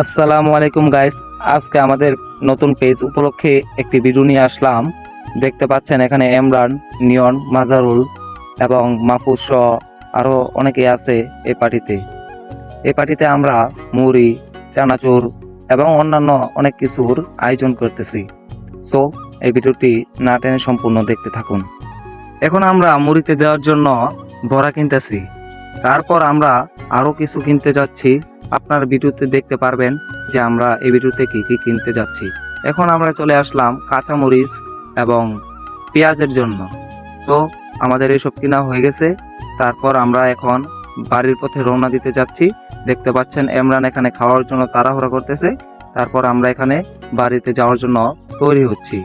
আসসালামু আলাইকুম গাইস আজকে আমাদের নতুন পেজ উপলক্ষে একটি ভিডিও নিয়ে আসলাম। দেখতে পাচ্ছেন এখানে এমরান নিয়ন মাজারুল এবং মাহফুজ সহ আরও অনেকে আছে এই পার্টিতে এই পার্টিতে আমরা মুড়ি, চানাচুর এবং অন্যান্য অনেক কিছুর আয়োজন করতেছি। সো এই ভিডিওটি না টেনে সম্পূর্ণ দেখতে থাকুন। এখন আমরা মুড়িতে দেওয়ার জন্য বড়া কিনতেছি। তারপর আমরা আরও কিছু কিনতে যাচ্ছি। আপনার ভিডিওতে দেখতে পারবেন যে আমরা এই ভিডিওতে কি কি কিনতে যাচ্ছি। এখন আমরা চলে আসলাম কাঁচামরিচ এবং পেঁয়াজের জন্য। সো আমাদের এসব কিনা হয়ে গেছে। তারপর আমরা এখন বাড়ির পথে রওনা দিতে যাচ্ছি। দেখতে পাচ্ছেন এমরান এখানে খাওয়ার জন্য তাড়াহুড়া করতেছে। তারপর আমরা এখানে বাড়িতে যাওয়ার জন্য তৈরি হচ্ছি।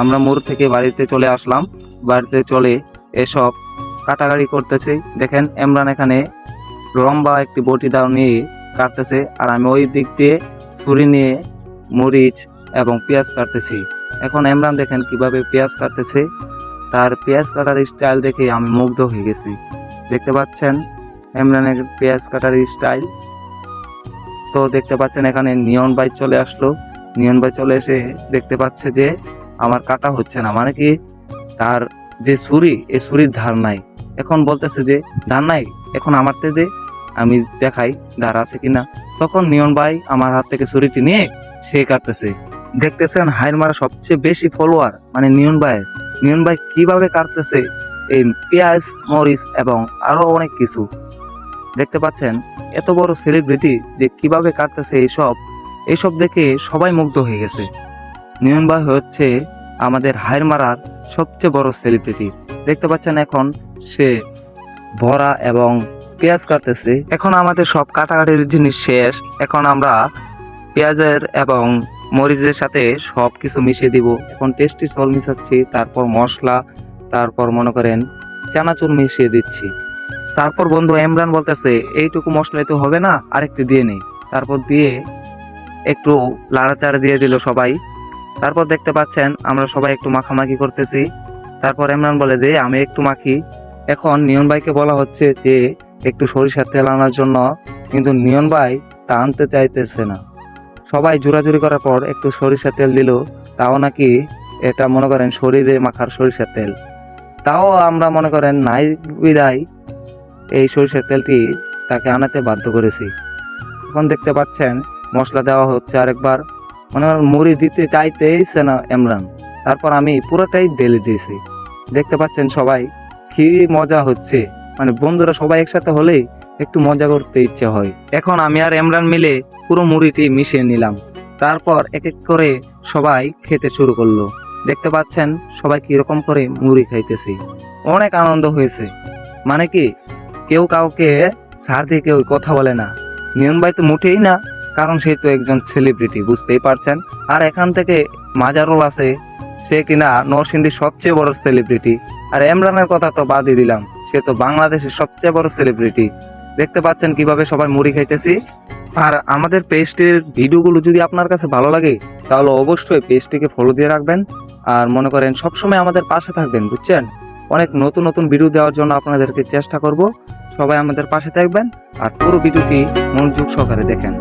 আমরা মোড় থেকে বাড়িতে চলে আসলাম। বাড়িতে চলে এসব কাটাকাটি করতেছি। দেখেন এমরান এখানে লম্বা একটি বটি দাও নিয়ে কাটতেছে আর আমি ওই দিক দিয়ে ছুরি নিয়ে মরিচ এবং পেঁয়াজ কাটতেছি। এখন এমরান দেখেন কীভাবে পেঁয়াজ কাটতেছে। তার পেঁয়াজ কাটার স্টাইল দেখে আমি মুগ্ধ হয়ে গেছি। দেখতে পাচ্ছেন এমরানের পেঁয়াজ কাটার স্টাইল। তো দেখতে পাচ্ছেন এখানে নিয়ন বাইক চলে আসলো। নিয়ন বাইক চলে এসে দেখতে পাচ্ছে যে আমার কাটা হচ্ছে না। মানে কি? তার যে ছুরি এই ছুরির ধার নাই। এখন বলতেছে যে, ধার নাই, এখন আমার তে দে। আমি দেখাই ধার আছে কিনা। তখন নিয়ন ভাই আমার হাত থেকে ছুরিটি নিয়ে সে কাটতেছে দেখতেছেন হাইর মারা সবচেয়ে বেশি ফলোয়ার মানে নিয়ন ভাই। নিয়ন ভাই কীভাবে কাটতেছে এই পেঁয়াজ, মরিচ এবং আরও অনেক কিছু। দেখতে পাচ্ছেন এত বড় সেলিব্রিটি যে কীভাবে কাটতেছে এইসব এইসব দেখে সবাই মুগ্ধ হয়ে গেছে। নিয়ন ভাই হচ্ছে আমাদের হাইর মারার সবচেয়ে বড় সেলিব্রিটি দেখতে পাচ্ছেন এখন সে ভরা এবং পেঁয়াজ কাটতেছি। এখন আমাদের সব কাটাকাটির জিনিস শেষ। এখন আমরা পেঁয়াজের এবং মরিচের সাথে সব কিছু মিশিয়ে দিব। এখন টেস্টি সল মিশাচ্ছি, তারপর মশলা, তারপর মনে করেন চানাচুর মিশিয়ে দিচ্ছি। তারপর বন্ধু এমরান বলতেছে, এইটুকু মশলাই তো হবে না, আরেকটু দিয়ে নেই তারপর দিয়ে একটু লাড়াচাড়া দিয়ে দিল সবাই। তারপর দেখতে পাচ্ছেন, আমরা সবাই একটু মাখামাখি করতেছি। তারপর এমরান বলে, দে, আমি একটু মাখি। এখন নিয়ন ভাইকে বলা হচ্ছে যে, একটু সরিষার তেল আনার জন্য কিন্তু নিয়ন ভাই তা আনতে চাইতেছে না। সবাই জোরাজুরি করার পর একটু সরিষার তেল দিল, তাও নাকি এটা মনে করেন শরীরে মাখার সরিষার তেল। তাও আমরা মনে করেন নাই বিদায় এই সরিষার তেলটি তাকে আনাতে বাধ্য করেছি। এখন দেখতে পাচ্ছেন মশলা দেওয়া হচ্ছে আরেকবার। মনে করেন মুড়ি দিতে চাইতেইছে না, এমরান। তারপর আমি পুরোটাই ঢেলে দিয়েছি। দেখতে পাচ্ছেন সবাই কি মজা হচ্ছে? মানে বন্ধুরা সবাই একসাথে হলেই একটু মজা করতে ইচ্ছে হয়। এখন আমি আর এমরান মিলে পুরো মুড়িটি মিশিয়ে নিলাম। তারপর এক এক করে সবাই খেতে শুরু করল। দেখতে পাচ্ছেন, সবাই কীরকম করে মুড়ি খাইতেছি। অনেক আনন্দ হয়েছে। মানে কি, কেউ কাউকে সার দিয়ে কেউ কথা বলে না। নিয়ম ভাই তো মোটেই না, কারণ সে তো একজন সেলিব্রিটি বুঝতেই পারছেন? আর এখান থেকে মাজারুল আছে, সে কিনা নরসিংদীর সবচেয়ে বড় সেলিব্রিটি আর এমরানের কথা তো বাদই দিলাম। সে তো বাংলাদেশের সবচেয়ে বড় সেলিব্রিটি দেখতে পাচ্ছেন কীভাবে সবাই মুড়ি খাইতেছি? আর আমাদের পেজটির ভিডিওগুলো যদি আপনার কাছে ভালো লাগে, তাহলে অবশ্যই পেজটিকে ফলো দিয়ে রাখবেন। আর মনে করেন সবসময় আমাদের পাশে থাকবেন, বুঝছেন? অনেক নতুন নতুন ভিডিও দেওয়ার জন্য আপনাদেরকে চেষ্টা করব সবাই আমাদের পাশে থাকবেন। আর পুরো ভিডিওটি মনোযোগ সহকারে দেখেন।